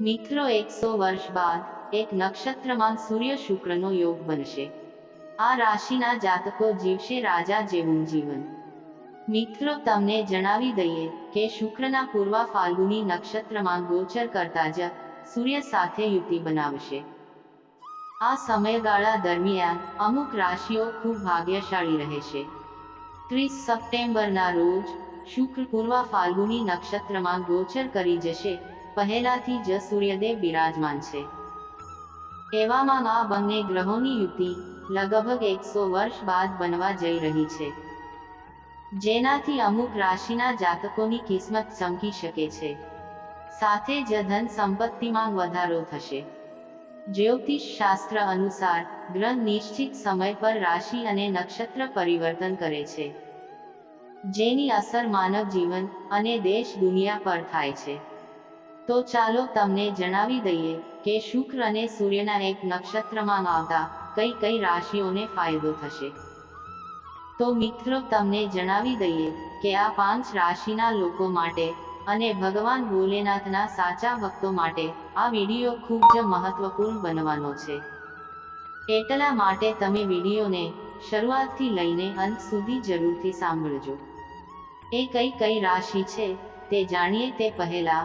મિત્રો, એકસો વર્ષ બાદ એક નક્ષત્રમાં સૂર્ય શુક્રનો યોગ બનશે. આ રાશિના જાતકો જીવશે રાજા જેવું જીવન. મિત્રો, તમને જણાવી દઈએ કે શુક્રના પૂર્વ ફાલ્ગુની નક્ષત્રમાં ગોચર કરતા જ સૂર્ય સાથે યુતિ બનાવશે. આ સમયગાળા દરમિયાન અમુક રાશિઓ ખૂબ ભાગ્યશાળી રહેશે. ત્રીસ સપ્ટેમ્બરના રોજ શુક્ર પૂર્વ ફાલ્ગુની નક્ષત્રમાં ગોચર કરી જશે પહેલાથી જ સૂર્યદેવ બિરાજમાન છે. એવામાં આ બંને ગ્રહોની યુતિ લગભગ એકસો વર્ષ બાદ બનવા જઈ રહી છે. જેનાથી અમુક રાશિના જાતકોની કિસ્મત ચમકી શકે છે. સાથે જ ધન સંપત્તિમાં વધારો થશે. જ્યોતિષ શાસ્ત્ર અનુસાર, ગ્રહ નિશ્ચિત સમય પર રાશિ અને નક્ષત્ર પરિવર્તન કરે છે. જેની અસર માનવ જીવન અને દેશ દુનિયા પર થાય છે. તો ચાલો તમને જણાવી દઈએ કે શુક્ર અને સૂર્યના એક નક્ષત્રમાં આવતા કઈ કઈ રાશિઓને ફાયદો થશે. તો મિત્રો, તમને જણાવી દઈએ કે આ પાંચ રાશિના લોકો માટે અને ભગવાન ભોલેનાથના સાચા ભક્તો માટે આ વીડિયો ખૂબ જ મહત્વપૂર્ણ બનવાનો છે. એટલા માટે તમે વિડીયોને શરૂઆતથી લઈને અંત સુધી જરૂરથી સાંભળજો. એ કઈ કઈ રાશિ છે તે જાણીએ તે પહેલા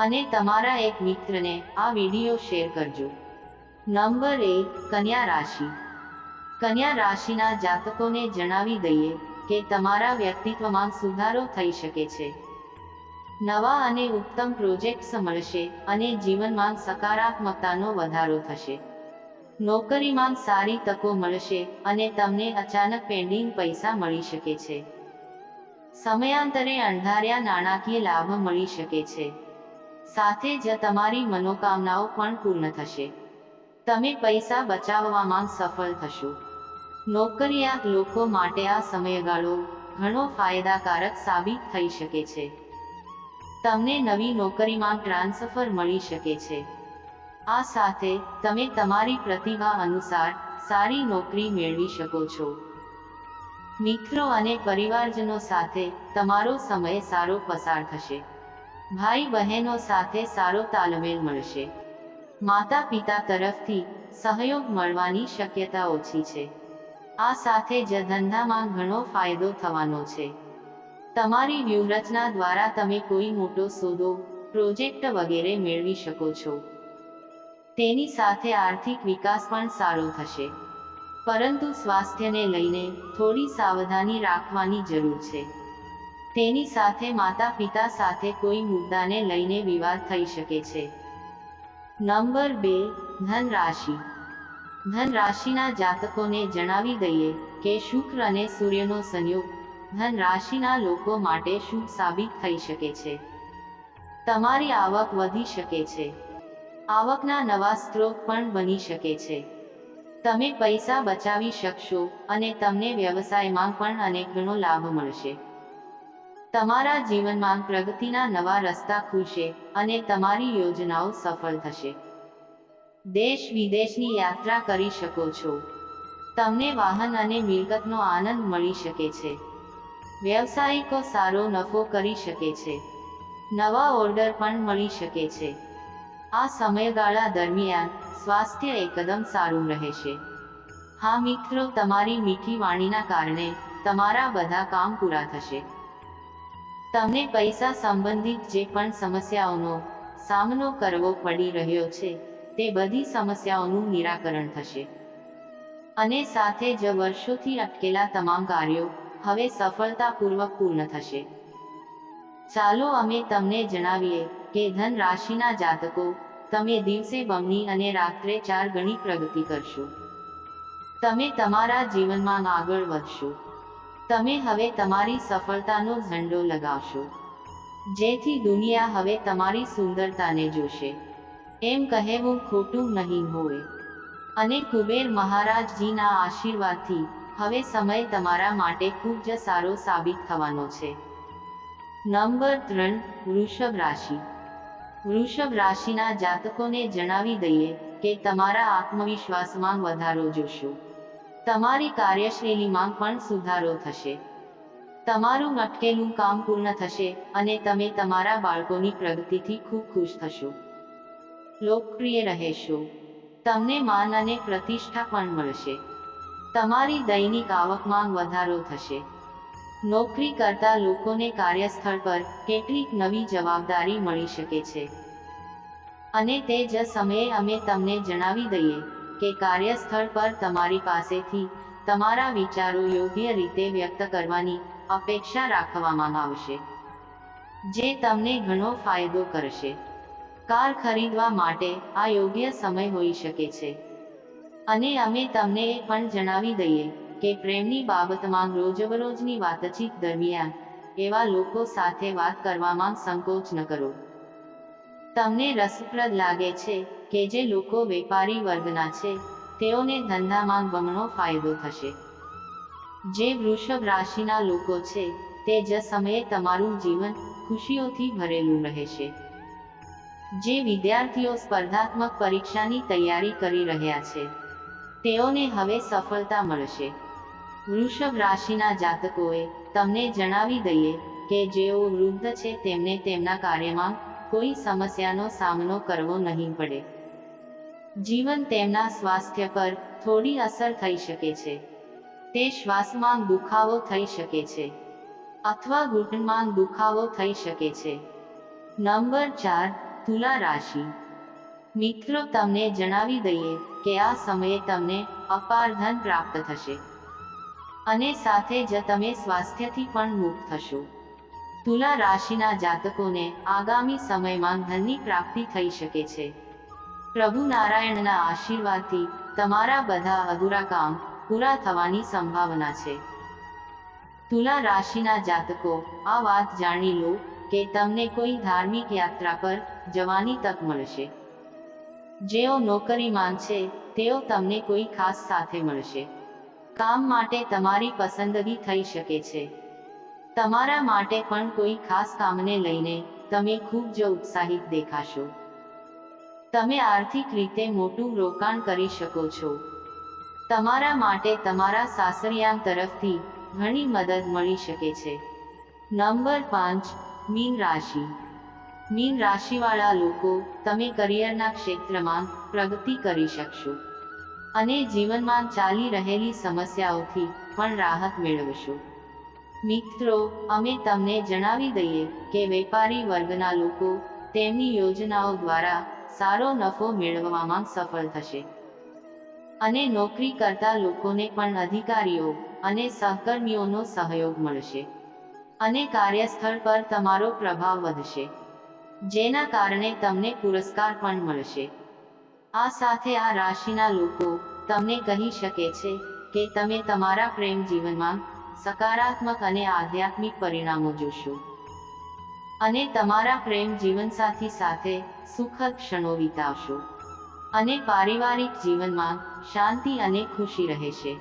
અને તમારા એક મિત્રને આ વીડિયો શેર કરજો. નંબર એક, કન્યા રાશિ. કન્યા રાશિના જાતકોને જણાવી દઈએ કે તમારા વ્યક્તિત્વમાં સુધારો થઈ શકે છે. નવા અને ઉત્તમ પ્રોજેક્ટ્સ મળશે અને જીવનમાં સકારાત્મકતાનો વધારો થશે. નોકરીમાં સારી તકો મળશે અને તમને અચાનક પેન્ડિંગ પૈસા મળી શકે છે. સમયાંતરે અણધાર્યા નાણાકીય લાભ મળી શકે છે. સાથે જ તમારી મનોકામનાઓ પણ પૂર્ણ થશે. તમે પૈસા બચાવવામાં સફળ થશો. નોકરિયાત લોકો માટે આ સમયગાળો ઘણો ફાયદાકારક સાબિત થઈ શકે છે. તમને નવી નોકરીમાં ટ્રાન્સફર મળી શકે છે. આ સાથે તમે તમારી પ્રતિભા અનુસાર સારી નોકરી મેળવી શકો છો. મિત્રો અને પરિવારજનો સાથે તમારો સમય સારો પસાર થશે. ભાઈ બહેનો સાથે સારો તાલમેલ મળશે. માતા પિતા તરફથી સહયોગ મળવાની શક્યતા ઓછી છે. આ સાથે જ ધંધામાં ઘણો ફાયદો થવાનો છે. તમારી વ્યૂહરચના દ્વારા તમે કોઈ મોટો સોદો, પ્રોજેક્ટ વગેરે મેળવી શકો છો. તેની સાથે આર્થિક વિકાસ પણ સારો થશે. પરંતુ સ્વાસ્થ્યને લઈને થોડી સાવધાની રાખવાની જરૂર છે. તેની સાથે માતા પિતા સાથે કોઈ મુદ્દાને લઈને વિવાદ થઈ શકે છે. નંબર બે ધન રાશિ ધન રાશિના જાતકોને જણાવી દઈએ કે શુક્ર અને સૂર્યનો સંયોગ ધન રાશિના લોકો માટે શુભ સાબિત થઈ શકે છે. તમારી આવક વધી શકે છે. આવકના નવા સ્ત્રોત પણ બની શકે છે. તમે પૈસા બચાવી શકશો અને તમને વ્યવસાયમાં પણ અનેક ગણો લાભ મળશે. તમારા જીવનમાં પ્રગતિના નવા રસ્તા ખુલશે અને તમારી યોજનાઓ સફળ થશે. દેશ વિદેશની યાત્રા કરી શકો છો. તમને વાહન અને મિલકતનો આનંદ મળી શકે છે. વ્યવસાયિકો સારો નફો કરી શકે છે. નવા ઓર્ડર પણ મળી શકે છે. આ સમયગાળા દરમિયાન સ્વાસ્થ્ય એકદમ સારું રહેશે. હા મિત્રો, તમારી મીઠી વાણીના કારણે તમારા બધા કામ પૂરા થશે. તમને પૈસા સંબંધિત જે પણ સમસ્યાઓનો સામનો કરવો પડી રહ્યો છે, તે બધી સમસ્યાઓનું નિરાકરણ થશે. અને સાથે જ વર્ષોથી અટકેલા તમામ કાર્યો હવે સફળતાપૂર્વક પૂર્ણ થશે. ચાલો અમે તમને જણાવીએ કે ધન રાશિના જાતકો, તમે દિવસે બમણી અને રાત્રે ચાર ગણી પ્રગતિ કરશો. તમે તમારા જીવનમાં આગળ વધશો. તમે હવે તમારી સફળતાનો ઝંડો લગાવશો. જેથી દુનિયા હવે તમારી સુંદરતાને જોશે. એમ કહેવું ખોટું નહીં હોય. અને કુબેર મહારાજજીના આશીર્વાદથી હવે સમય તમારા માટે ખૂબ જ સારો સાબિત થવાનો છે. નંબર ત્રણ, વૃષભ રાશિ. વૃષભ રાશિના જાતકોને જણાવી દઈએ કે તમારા આત્મવિશ્વાસમાં વધારો જોશો. તમારી કાર્યશૈલીમાં પણ સુધારો થશે. તમારું અટકેલું કામ પૂર્ણ થશે અને તમે તમારા બાળકોની પ્રગતિથી ખૂબ ખુશ થશો. લોકપ્રિય રહેશો. તમને માન અને પ્રતિષ્ઠા પણ મળશે. તમારી દૈનિક આવકમાં વધારો થશે. નોકરી કરતા લોકોને કાર્યસ્થળ પર કેટલીક નવી જવાબદારી મળી શકે છે. અને તે જ સમયે અમે તમને જણાવી દઈએ કે કાર્યસ્થળ પર તમારી પાસેથી તમારા વિચારો યોગ્ય રીતે વ્યક્ત કરવાની અપેક્ષા રાખવામાં આવશે, જે તમને ઘણો ફાયદો કરશે. કાર ખરીદવા માટે આ યોગ્ય સમય હોઈ શકે છે. અને અમે તમને એ પણ જણાવી દઈએ કે પ્રેમની બાબતમાં રોજબરોજની વાતચીત દરમિયાન એવા લોકો સાથે વાત કરવામાં સંકોચ ન કરો. તમને રસપ્રદ લાગે છે કે જે લોકો વેપારી વર્ગના છે, તેઓને ધંધામાં બમણો ફાયદો થશે. જે વૃષભ રાશિના લોકો છે, તે જ સમયે તમારું જીવન ખુશીઓથી ભરેલું રહેશે. જે વિદ્યાર્થીઓ સ્પર્ધાત્મક પરીક્ષાની તૈયારી કરી રહ્યા છે, તેઓને હવે સફળતા મળશે. વૃષભ રાશિના જાતકોએ તમને જણાવી દઈએ કે જેઓ વૃદ્ધ છે, તેમને તેમના કાર્યમાં કોઈ સમસ્યાનો સામનો કરવો નહીં પડે. જીવન તેમના સ્વાસ્થ્ય પર થોડી અસર થઈ શકે છે. તે શ્વાસમાં દુખાવો થઈ શકે છે. અથવા ઘૂંટણમાં દુખાવો થઈ શકે છે. નંબર ચાર, તુલા રાશિ. મિત્રો, તમને જણાવી દઈએ કે આ સમયે તમને અપાર ધન પ્રાપ્ત થશે. અને સાથે જ તમે સ્વાસ્થ્યથી પણ મુક્ત થશો. તુલા રાશિના જાતકોને આગામી સમયમાં ધનની પ્રાપ્તિ થઈ શકે છે. પ્રભુ નારાયણના આશીર્વાદથી તમારા બધા અધૂરા કામ પૂરા થવાની સંભાવના છે. તુલા રાશિના જાતકો, આ વાત જાણી લો કે તમને કોઈ ધાર્મિક યાત્રા પર જવાની તક મળશે. જેઓ નોકરીમાં છે, તેઓ તમને કોઈ ખાસ સાથે મળશે. કામ માટે તમારી પસંદગી થઈ શકે છે. તમારા માટે પણ કોઈ ખાસ કામને લઈને તમે ખૂબ જ ઉત્સાહિત દેખાશો. તમે આર્થિક રીતે મોટું રોકાણ કરી શકો છો. તમારા માટે તમારા સાસરિયામ તરફથી ઘણી મદદ મળી શકે છે. નંબર પાંચ, મીન રાશિ. મીન રાશિવાળા લોકો તમે કરિયરના ક્ષેત્રમાં પ્રગતિ કરી શકશો અને જીવનમાં ચાલી રહેલી સમસ્યાઓથી પણ રાહત મેળવશો. મિત્રો, અમે તમને જણાવી દઈએ કે વેપારી વર્ગના લોકો તેમની યોજનાઓ દ્વારા સારો નફો મેળવવામાં સફળ થશે. અને નોકરી કરતા લોકોને પણ અધિકારીઓ અને સહકર્મીઓનો સહયોગ મળશે. અને કાર્યસ્થળ પર તમારો પ્રભાવ વધશે, જેના કારણે તમને પુરસ્કાર પણ મળશે. આ સાથે આ રાશિના લોકો તમને કહી શકે છે કે તમે તમારા પ્રેમ જીવનમાં સકારાત્મક અને આધ્યાત્મિક પરિણામો જોશો. અને તમારા પ્રેમ જીવનસાથી સાથે સુખદ ક્ષણો વિતાવશો. અને પારિવારિક જીવનમાં શાંતિ અને ખુશી રહેશે.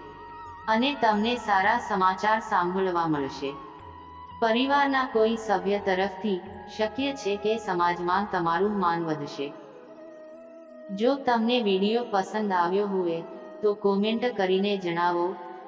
અને તમને સારા સમાચાર સાંભળવા મળશે. પરિવારના કોઈ સભ્ય તરફથી શક્ય છે કે સમાજમાં તમારું માન વધશે. જો તમને વીડિયો પસંદ આવ્યો હોય, તો કોમેન્ટ કરીને જણાવો